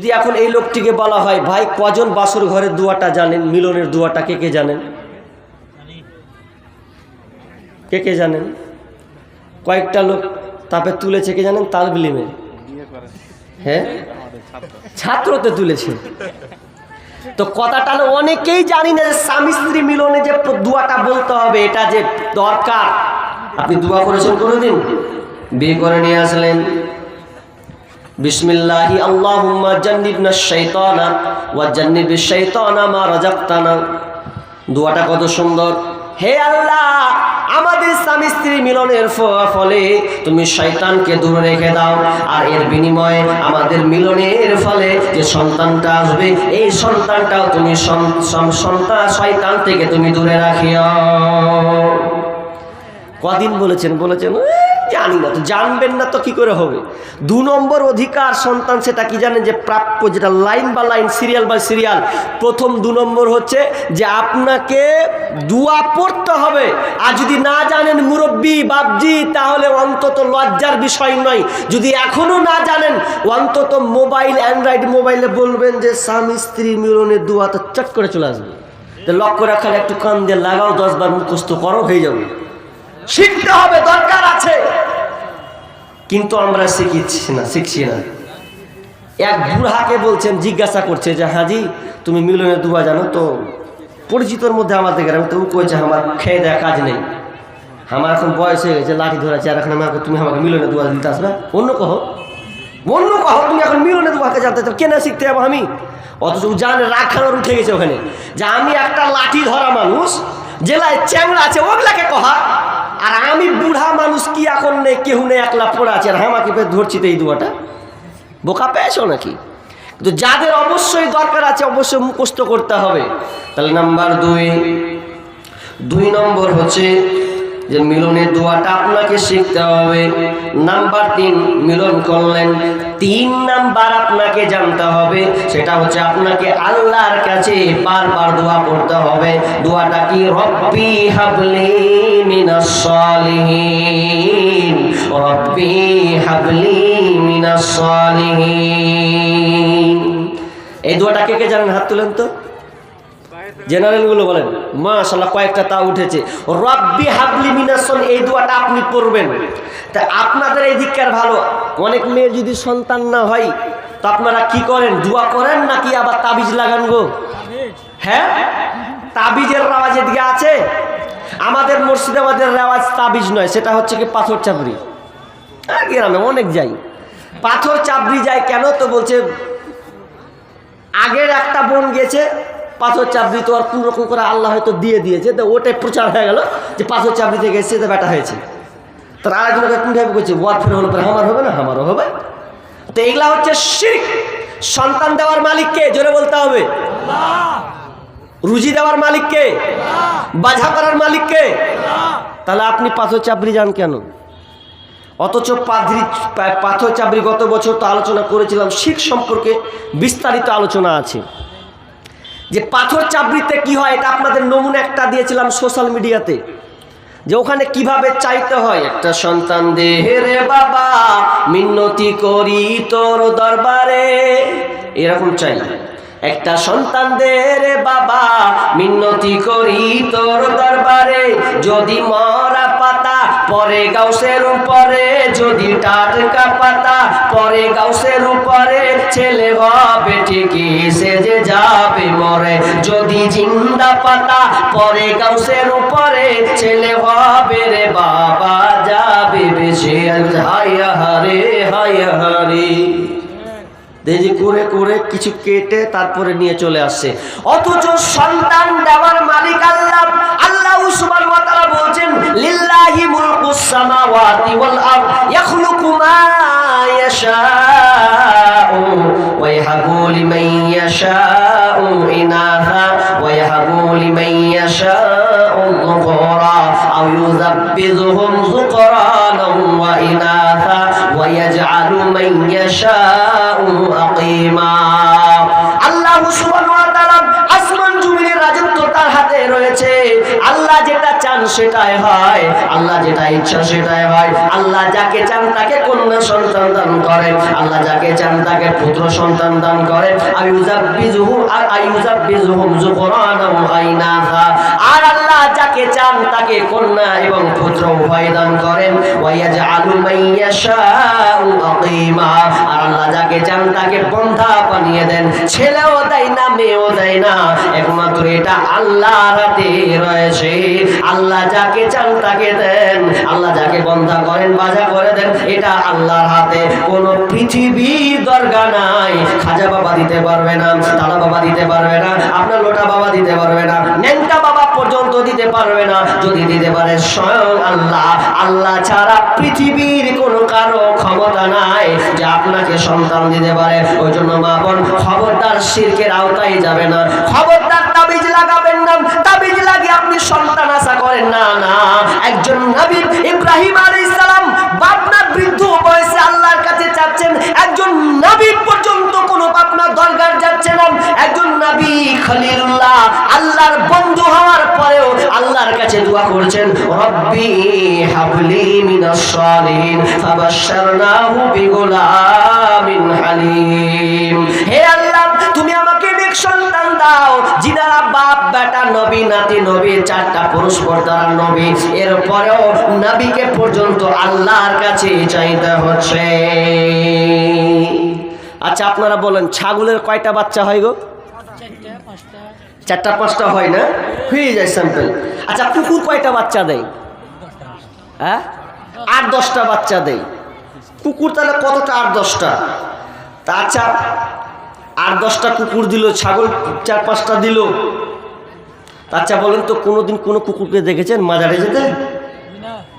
যদি এখন এই লোকটিকে বলা হয়, ভাই, কজন বাসর ঘরের দুয়াটা জানেন? মিলনের দুয়াটা কে কে জানেন? কে কে জানেন? কয়েকটা লোক তাপে তুলেছে, কে জানেন? তালবিলিমে। হ্যাঁ? ছাত্রতে তুলেছে। তো কথাটা অনেকেই জানি না যে স্বামী স্ত্রী মিলনে যে দুয়াটা বলতে হবে, এটা যে দরকার। আপনি দোয়া করেছেন কোনোদিন? বিয়ে করে নিয়ে আসলেন। বিসমিল্লাহি আল্লাহুম্মা জান্নিবনা শাইতানা ওয়া জান্নিবিশ শাইতানা মা রাযাকতানা দোয়াটা কত সুন্দর। হে আল্লাহ আমাদের স্বামী স্ত্রী মিলনের ফলে তুমি শয়তানকে দূরে রেখে দাও। আর এর বিনিময়ে আমাদের মিলনের ফলে যে সন্তানটা আসবে এই সন্তানটাও তুমি সন- সন- সন্তান শয়তান থেকে তুমি দূরে রাখিও। কদিন বলেছেন বলেছেন "এ, জানি না, তো জানবেন না তো কি করে হবে? দু নম্বর অধিকার সন্তান সেটা কি জানেন যে প্রাপ্য যেটা লাইন বা লাইন, সিরিয়াল বা সিরিয়াল। প্রথম দু নম্বর হচ্ছে যে আপনাকে দুয়া পড়তে হবে। আর যদি না জানেন মুরব্বী বাবজি তাহলে অন্তত লজ্জার বিষয় নয়। যদি এখনও না জানেন, অন্তত মোবাইল, অ্যান্ড্রয়েড মোবাইলে বলবেন যে, স্বামী স্ত্রী মিলনের দুয়া তো চট করে চলে আসবে। লক্ষ্য রাখার একটু কান দিয়ে লাগাও, দশবার মুখস্থ করো, হয়ে যাবে। শিখতে হবে, দরকার আছে। কিন্তু আমরা শিখিচ্ছি না, শিখছি না। এক বুড়াকে বলছেন, জিজ্ঞাসা করছে যে, হাজি, তুমি মিলনের দুয়া জানো তো, পরিচিতর মধ্যে আমাদের গ্রামে তো কয়েছে আমার খেয়ে দেওয়া কাজ নেই। আমার এখন বয়স হয়ে গেছে, লাঠি ধরেছে, আর এখন আমাকে, তুমি আমাকে মিলনে দুয়া দিতে আসবে? অন্য কহ অন্য কহ, তুমি এখন মিলনে দুয়াকে জানতে চাও, কেন শিখতে যাব আমি? অথচ জানে রাখানোর উঠে গেছে ওখানে। যে, আমি একটা লাঠি ধরা মানুষ, জেলায় চ্যাংড়া আছে, ওগুলাকে কহা। আর আমি বুড়া মানুষ কি এখন নেই কেউ নেই, একলা পড়ে আছে, আর আমাকে ফের ধরছি তো এই দুয়াটা? বোকা পেয়েছ নাকি? কিন্তু যাদের অবশ্যই দরকার আছে, অবশ্যই মুখস্থ করতে হবে। তাহলে নাম্বার দুই। দুই নম্বর হচ্ছে যে মিলনের দোয়াটা আপনাকে শিখতে হবে। নাম্বার তিন, মিলন করলেন। তিন নাম্বার আপনাকে জানতে হবে, সেটা হচ্ছে আপনাকে আল্লাহর কাছে বারবার দোয়া করতে হবে। দোয়াটা কি? রব্বি হাবলি মিনাস সালিহিন, রব্বি হাবলি মিনাস সালিহিন। এই দোয়াটা কে কে জানেন? হাত তুলেন তো। জেনারেলগুলো বলেন মাশাল্লাহ কয়েকটা তা উঠেছে। রব্বি হাবলি মিনাসন এই দোয়াটা আপনি পড়বেন। তা আপনাদের এই দিককার ভালো। অনেক মেয়ে যদি সন্তান না হয়, তো আপনারা কি করেন? দোয়া করেন নাকি আবার তাবিজ লাগান গো? হ্যাঁ? তাবিজের রেওয়াজ এদিকে আছে? আমাদের মুর্শিদাবাদের রেওয়াজ তাবিজ নয়, সেটা হচ্ছে কি পাথর চাপড়ি। গ্রামে অনেক যাই। পাথর চাপড়ি যায় কেন? তো বলছে, আগের একটা বোন গেছে পাথর চাপড়ি তো আর কোন রকম করে আল্লাহ হয়তো দিয়ে দিয়েছে। তো ওটাই প্রচার হয়ে গেল যে পাথর চাপড়ি থেকে এসে তো ব্যাটা হয়েছে। তার আরেকজনকে কোনভাবে করছে ওয়ার ফের হলো পরে আমার হবে না? আমারও হবে। তো এগুলা হচ্ছে শিখ সন্তান দেওয়ার মালিককে জোরে বলতে হবে। রুজি দেওয়ার মালিককে বাধা করার মালিককে তাহলে আপনি পাথর চাপড়ি যান কেন? অথচ পাদ্রি পাথর চাবরি গত বছর তো আলোচনা করেছিলাম শিখ সম্পর্কে বিস্তারিত আলোচনা আছে। যে পাথর চাবরিতে কি হয়, এটা আপনাদের নমুনা একটা দিয়েছিলাম সোশ্যাল মিডিয়াতে যে ওখানে কীভাবে চাইতে হয়। একটা সন্তান দে বাবা, মিন্নতি করি তোর দরবারে। এরকম চাই একটা সন্তান দে রে বাবা, মিন্নতি করি তোর দরবারে। যদি মরা পরে গাউসের উপরে যদি টাটকা পাতা, পরে গাউসের উপরে ছেলে হবে ঠিকই, সে যে যাবে মরে। যদি জিন্দা পাতা, পরে গাউসের উপরে ছেলে হবে রে বাবা, যাবে বেশি। হায় হারে হায় হারে দেখি করে করে কিছু কেটে তারপরে নিয়ে চলে আসছে অথচ সন্তান দেওয়ার মালিক আল্লাহ। আল্লাহ সুবহান ওয়া তাআলা লিল্লাহি মুলকুস ওয়াল আরদ, ইয়াখলুকু মা ইয়াশাউ, ওয়া লিমান ইয়াশাউ ওয়া লিমান ইয়াশাউ আও ইউযাব্বিযুহুম যুকরানাও ওয়া ইনাথা ওয়া ইয়াজআলু মান ইয়াশাউ আকিমা আল্লাহ সুবহানাহু ওয়া তাআলা আসমান জমিনের রাজত্ব তার হাতে রয়েছে। আল্লাহ আল্লাহ যেটা চান সেটাই হয়, আল্লাহ যেটা ইচ্ছা সেটাই হয়। আল্লাহ যাকে চান তাকে কন্যা সন্তান দান করেন আল্লাহ যাকে চান তাকে পুত্র সন্তান দান করেন আর আল্লাহ যাকে চান তাকে কন্যা এবং পুত্র উভয় দান করেন আর আল্লাহ যাকে চান তাকে বন্ধা বানিয়ে দেন। ছেলেও দেয় না, মেয়েও দেয় না। একমাত্র এটা আল্লাহর হাতে রয়েছে আল্লাহ যাকে চান তাকে দেন। আল্লাহ যাকে বন্ধা করেন, বাজা করে দেন, এটা আল্লাহর হাতে। কোনো পৃথিবী দরগা নাই। খাজা বাবা দিতে পারবে না তালা বাবা দিতে পারবে না, আপনার লোটা বাবা দিতে পারবে না নেনটা বাবা পর্যন্ত দিতে পারবে না। যদি দিতে পারে স্বয়ং আল্লাহ। আল্লাহ ছাড়া পৃথিবীর কোনো কারও ক্ষমতা নাই যে আপনাকে সন্তান দিতে পারে। ওই জন্য মা বোন, খবরদার শিরকের আওতায় যাবে না। খবরদার তাবিজ লাগাবেন না। তাবিজ লাগিয়ে আপনি সন্তান আশা করেন, না না। একজন নবী ইব্রাহিম আলাইহিস সালাম বাপনা বৃদ্ধ বয়সে আল্লাহর কাছে চাচ্ছেন, একজন নবী পর্যন্ত কোনো বাপনা দরকার আল্লাহর বন্ধু হওয়ার পরেও আল্লাহর কাছে দোয়া করছেন, রব্বি হাবলি ফাবাশশারনাহু বিগুলামিন হালিম। হে আল্লাহ, তুমি আমাকে নেক সন্তান দাও বাপ, বেটা, নবী, নাতি, নবী, চারটা পুরুষ পর্দার নবী। এরপরেও নবীকে পর্যন্ত আল্লাহর কাছে চাইতে হচ্ছে। আচ্ছা আপনারা বলেন, ছাগলের কয়টা বাচ্চা হয় গো? চারটা পাঁচটা হয় না? হয়ে যায় স্যাম্পল আচ্ছা কুকুর কয়টা বাচ্চা দেয়? হ্যাঁ? আট, দশটা বাচ্চা দেয়। কুকুর তাহলে কতটা আট, দশটা? তা আচ্ছা আট, দশটা কুকুর দিল, ছাগল চার, পাঁচটা দিল। আচ্ছা বলেন তো, কোনোদিন কোনো কুকুরকে দেখেছেন মাজারে যেতে?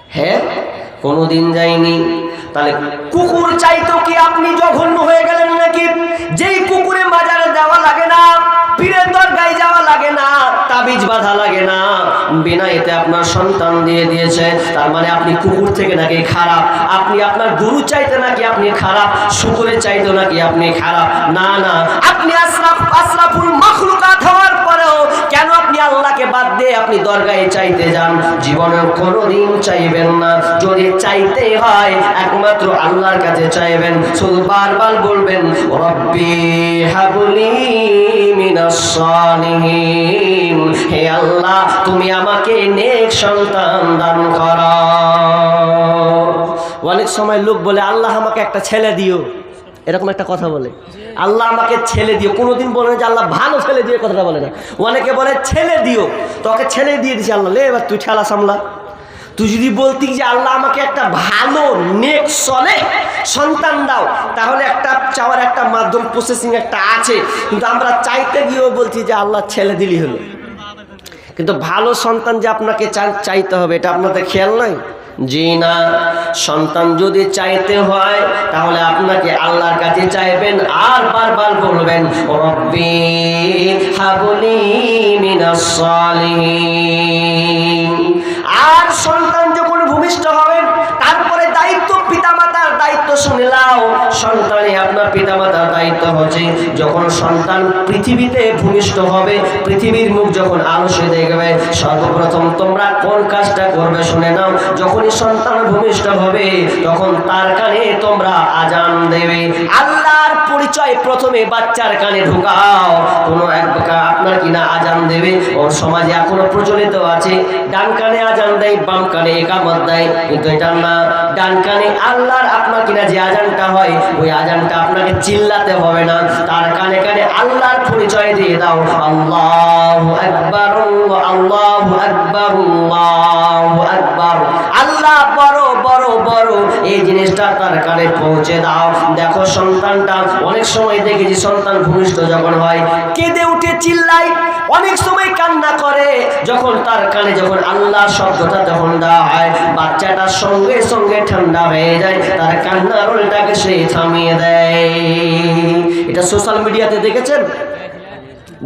হ্যাঁ? কোনো দিন যায়নি। তাহলে কুকুর চাইতো কি আপনি জঘন্য হয়ে গেলেন নাকি? যেই কুকুরে মাজারে দেওয়া লাগে না পীরের লাগে না তাবিজ বাঁধা লাগে না। বিনা এতে আপনার সন্তান দিয়ে দিয়েছে। তার মানে আপনি কুকুর থেকে নাকি খারাপ। আপনি আপনার গরু চাইতে নাকি আপনি খারাপ। শুকুরে চাইতে নাকি আপনি খারাপ। না না। আপনি আশরাফ, আশরাফুল মখলুকাত হওয়ার পরেও কেন আপনি আল্লাহকে বাদ দিয়ে আপনি দরগায় চাইতে যান? কোনোদিন চাইবেন না। যদি চাইতে হয়, একমাত্র আল্লাহর কাছে চাইবেন। শুধু বারবার বলবেন, রব্বি হাবলি মিনাস সালিহিন। হে আল্লাহ, তুমি আমাকে নেক সন্তান দান করো। অনেক সময় লোক বলে, আল্লাহ আমাকে একটা ছেলে দিও। এরকম একটা কথা বলে। আল্লাহ আমাকে ছেলে দিও। কোনোদিন বলে না যে আল্লাহ ভালো ছেলে দিয়ে কথাটা বলে না। অনেকে বলে, ছেলে দিও। তোকে ছেলে দিয়ে দিছে আল্লাহ, লে, এবার তুই ঠেলা সামলা। তুই যদি বলতি যে, আল্লাহ আমাকে একটা ভালো, নেক চলে সন্তান দাও, তাহলে একটা চাওয়ার একটা মাধ্যম প্রসেসিং একটা আছে। কিন্তু আমরা চাইতে গিয়েও বলছি যে, আল্লাহ ছেলে দিলি হলো। কিন্তু ভালো সন্তান যে আপনাকে চাইতে হবে, এটা আপনাদের খেয়াল নাই? জি না। সন্তান যদি চাইতে হয়, তাহলে আপনাকে আল্লাহর কাছে চাইবেন, আর বারবার বলবেন, রব্বি হাবলি মিনাস আর সন্তান যখন ভূমিষ্ঠ হবেন, তারপরে দায়িত্ব পিতামাতার দায়িত্ব শুনে নাও সন্তানে আপনার পিতামাতার দায়িত্ব হচ্ছে। যখন সন্তান পৃথিবীতে ভূমিষ্ঠ হবে, পৃথিবীর মুখ যখন আলসে দেখবে, সর্বপ্রথম তোমরা কোন কাজটা করবে শুনে নাও। যখনই সন্তান ভূমিষ্ঠ হবে, তখন তার কানে তোমরা আজান দেবে। আল্লাহর পরিচয় প্রথমে বাচ্চার কানে ঢুকাও। কোনো এক আপনার কিনা আজান দেবে? ওর সমাজে এখনও প্রচলিত আছে। ডান কানে আজান দেয়, বাম কানে একামত দেয়। কিন্তু এটা না। ডান কানে আল্লাহর আপনার কিনা যে আজানটা হয় ওই আজানটা আপনাকে চিল্লাতে হবে না। তার কানে কানে আল্লাহর পরিচয় দিয়ে দাও। আল্লাহু আকবার আল্লাহু আকবার আল্লাহু আকবার। আল্লাহ বড় বড় বড়। এই জিনিসটা তার কানে পৌঁছে দাও। দেখো সন্তানটা, অনেক সময় দেখেছি সন্তান ভূমিষ্ঠ যখন হয়, কেঁদে উঠে চিল্লাই অনেক সময় কান্না করে, যখন তার কানে যখন আল্লাহ শব্দটা যখন দেওয়া হয় বাচ্চাটার সঙ্গে সঙ্গে ঠান্ডা হয়ে যায়, তার কান্নার ওটাকে সে থামিয়ে দেয়। এটা সোশ্যাল মিডিয়াতে দেখেছেন?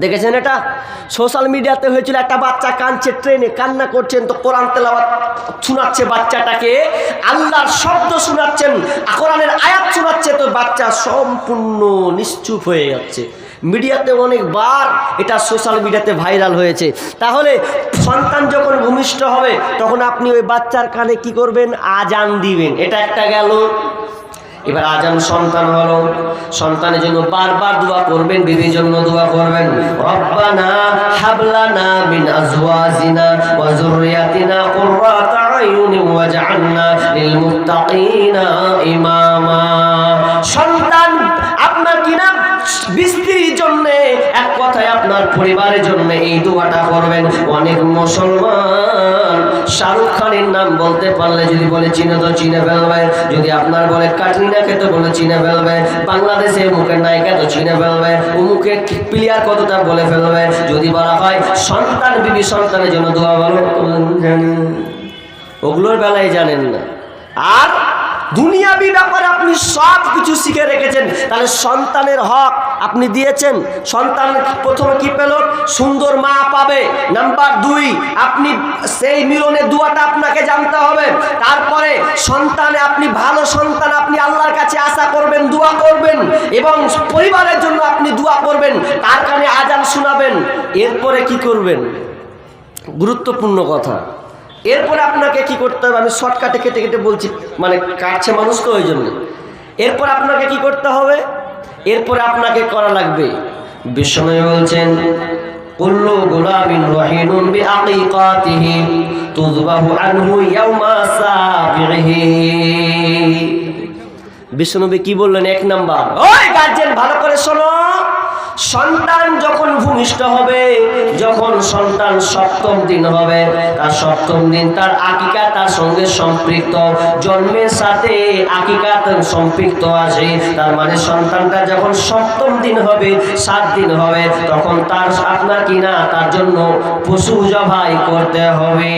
দেখেছেন এটা? সোশ্যাল মিডিয়াতে হয়েছিল একটা বাচ্চা কাঁদছে, ট্রেনে কান্না করছেন, তো কোরআন তেলাওয়াত শোনাচ্ছে বাচ্চাটাকে, আল্লাহর শব্দ শোনাচ্ছেন কোরআনের আয়াত শোনাচ্ছে, তো বাচ্চা সম্পূর্ণ নিশ্চুপ হয়ে যাচ্ছে। মিডিয়াতে অনেকবার এটা সোশ্যাল মিডিয়াতে ভাইরাল হয়েছে। তাহলে সন্তান যখন ভূমিষ্ঠ হবে, তখন আপনি ওই বাচ্চার কানে কি করবেন? আজান দিবেন। এটা একটা গেল। এবার আজান সন্তান হলো। সন্তানের জন্য বারবার দোয়া করবেন, বিবির জন্য দোয়া করবেন। রব্বানা হাবলানা মিন আজওয়াজিনা ওয়া যুররিয়াতিনা কুররাতা আয়ুনি ওয়াজআলনা লিল মুত্তাকিনা ইমামা। সন্তান স্ত্রীর জন্য, এক কথায় আপনার পরিবারের জন্য এই দোয়াটা করবেন। অনেক মুসলমান শাহরুখ খানের নাম বলতে পারলে যদি বলে চিনে তো, চিনে ফেলবে। যদি আপনার বলে কাটরিনাকে তো বলে চিনে ফেলবে। বাংলাদেশে মুখের নায়িকা তো চিনে ফেলবে। মুখে প্লেয়ার কতটা বলে ফেলবে? যদি বলা হয় সন্তান, বিবি সন্তানের জন্য দোয়া বলো জানি না। ওগুলোর বেলায় জানেন না। আর দুনিয়াবি ব্যাপারে আপনি সব কিছু শিখে রেখেছেন। তাহলে সন্তানের হক আপনি দিয়েছেন। সন্তান প্রথমে কি পেল? সুন্দর মা পাবে। নাম্বার দুই, আপনি সেই মিলনের দুয়াটা আপনাকে জানতে হবে। তারপরে সন্তানে আপনি ভালো সন্তান, আপনি আল্লাহর কাছে আশা করবেন, দোয়া করবেন এবং পরিবারের জন্য আপনি দোয়া করবেন। তার কানে আজান শোনাবেন। এরপরে কি করবেন? গুরুত্বপূর্ণ কথা। এরপরে আপনাকে কি করতে হবে? আমি শর্টকাটে কেটে কেটে বলছি মানে কাটছে মানুষ তো ওই জন্য। এরপর আপনাকে কি করতে হবে? এরপরে আপনাকে করা লাগবে বিষ্ণু বলছেন, কুল্লু গুলামিন রহিনুন বিআকিকাতিহি তুযবাহু আনহু ইয়াওমা সাবিহি বিষ্ণুনবী কি বললেন? এক নাম্বার। ওই গার্জেন ভালো করে শোনো। সন্তান যখন ভূমিষ্ঠ হবে, যখন সন্তান সপ্তম দিন হবে, তার সপ্তম দিন তার আকিকা তার সঙ্গে সম্পৃক্ত। জন্মের সাথে আকিকা তার সম্পৃক্ত আছে, তার মানে সন্তানটা যখন সপ্তম দিন হবে, সাত দিন হবে, তখন তার আপনার কিনা তার জন্য পশু জবাই করতে হবে।